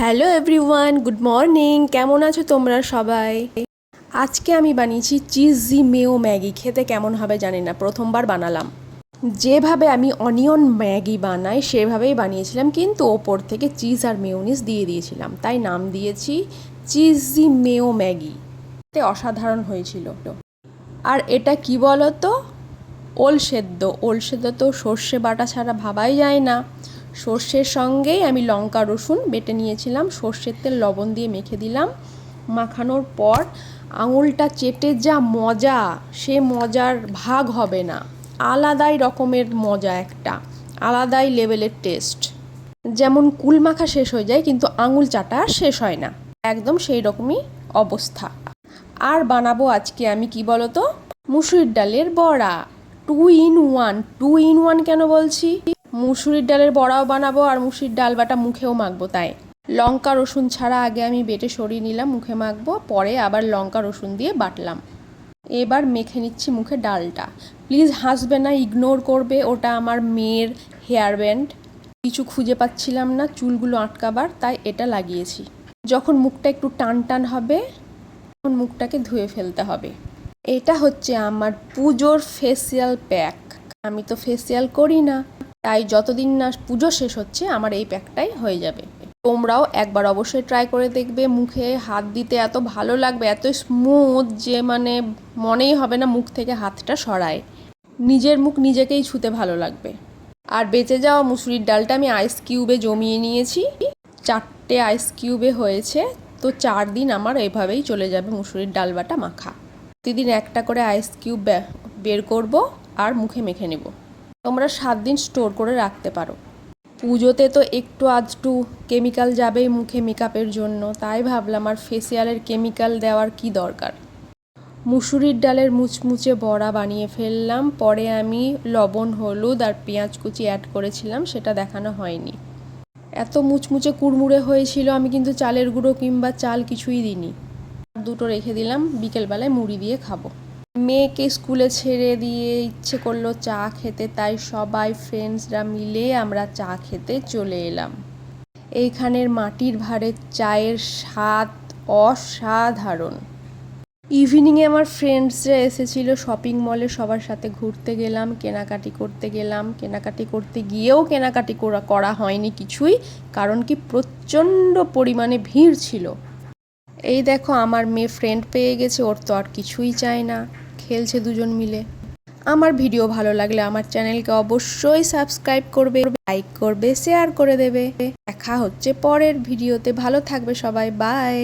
Hello everyone, good morning. কেমন আছো তোমরা সবাই? আজকে আমি বানিয়েছি চিজি মেও ম্যাগি। খেতে কেমন হবে জানি না, প্রথমবার বানালাম। যেভাবে আমি অনিয়ন ম্যাগি বানাই, সেভাবেই বানিয়েছিলাম, কিন্তু ওপর থেকে চিজ আর মেয়োনিজ দিয়ে দিয়েছিলাম। তাই নাম দিয়েছি চিজি মেও ম্যাগি। তে অসাধারণ হয়েছিল। আর এটা কি বলো তো ওল সেদ্ধ। ওল সেদ্ধ তো সর্ষে বাটা ছাড়া ভাবাই যায় না। সর্ষের সঙ্গেই আমি লঙ্কা, রসুন বেটে নিয়েছিলাম। সর্ষের তেল লবণ দিয়ে মেখে দিলাম। মাখানোর পর আঙুলটা চেটে যা মজা, সে মজার ভাগ হবে না। আলাদাই রকমের মজা একটা, আলাদাই লেভেলের টেস্ট। যেমন কুল মাখা শেষ হয়ে যায়, কিন্তু আঙুল চাটা শেষ হয় না। একদম সেই রকমই অবস্থা। আর বানাবো আজকে আমি কি বলতো? মুসুর ডালের বড়া। Two in one. Two in one কেন বলছি? মুসুরির ডালের বড়াও বানাবো আর মুসুরির ডাল বাটা মুখেও মাখবো তাই। লঙ্কা, রসুন ছাড়া আগে আমি বেটে সরিয়ে নিলাম, মুখে মাখবো, পরে আবার লঙ্কা, রসুন দিয়ে বাটলাম। এবার মেখে নিচ্ছি মুখে ডালটা। প্লিজ হাসবে না, ইগনোর করবে, ওটা আমার মেয়ের হেয়ার ব্যান্ড। কিছু খুঁজে পাচ্ছিলাম না, চুলগুলো আটকাবার, তাই এটা লাগিয়েছি। যখন মুখটা একটু টান টান হবে, তখন মুখটাকে ধুয়ে ফেলতে হবে। এটা হচ্ছে আমার পুজোর ফেসিয়াল প্যাক আমি তো ফেসিয়াল করি না। তাই যতদিন না পুজো শেষ হচ্ছে, আমার এই প্যাকটাই হয়ে যাবে। তোমরাও একবার অবশ্যই ট্রাই করে দেখবে, মুখে হাত দিতে এত ভালো লাগবে, এত স্মুথ যে মানে মনেই হবে না মুখ থেকে হাতটা সরায়। নিজের মুখ নিজেকেই ছুতে ভালো লাগবে। আর বেঁচে যাওয়া মুসুরির ডালটা আমি আইস কিউবে জমিয়ে নিয়েছি। চারটে আইস কিউবে হয়েছে, তো চার দিন আমার এভাবেই চলে যাবে মুসুরির ডাল বাটা মাখা। প্রতিদিন একটা করে আইস কিউব বের করব আর মুখে মেখে নেব। তোমরা সাত দিন স্টোর করে রাখতে পারো। পুজোতে তো একটু আধটু কেমিক্যাল যাবেই মুখে মেকআপের জন্য, তাই ভাবলাম আর ফেসিয়ালের কেমিক্যাল দেওয়ার কি দরকার? মুসুরির ডালের মুচমুচে বড়া বানিয়ে ফেললাম, পরে আমি লবণ, হলুদ আর পেঁয়াজ কুচি অ্যাড করেছিলাম, সেটা দেখানো হয়নি। এত মুচমুচে কুড়মুড়ে হয়েছিল, আমি কিন্তু চালের গুঁড়ো কিংবা চাল কিছুই দিইনি। দুটো রেখে দিলাম, বিকেলবেলায় মুড়ি দিয়ে খাব। মেয়েকে স্কুলে ছেড়ে দিয়ে ইচ্ছে করল চা খেতে, তাই সবাই ফ্রেন্ডসরা মিলে আমরা চা খেতে চলে এলাম। এইখানের মাটির ভাড়ের চায়ের স্বাদ অসাধারণ। ইভিনিংয়ে আমার ফ্রেন্ডসরা এসেছিল শপিং মলে সবার সাথে ঘুরতে গেলাম, কেনাকাটি করতে গেলাম। কেনাকাটি করতে গিয়েও কেনাকাটি করা হয়নি কিছুই, কারণ কি প্রচণ্ড পরিমাণে ভিড় ছিল। এই দেখো, আমার মেয়ে ফ্রেন্ড পেয়ে গেছে, ওর তো আর কিছুই চায় না। খেলছে দুজন মিলে। আমার ভিডিও ভালো লাগলে আমার চ্যানেলকে অবশ্যই সাবস্ক্রাইব করবে, লাইক করবে, শেয়ার করে দেবে। দেখা হচ্ছে পরের ভিডিওতে। ভালো থাকবে সবাই। বাই।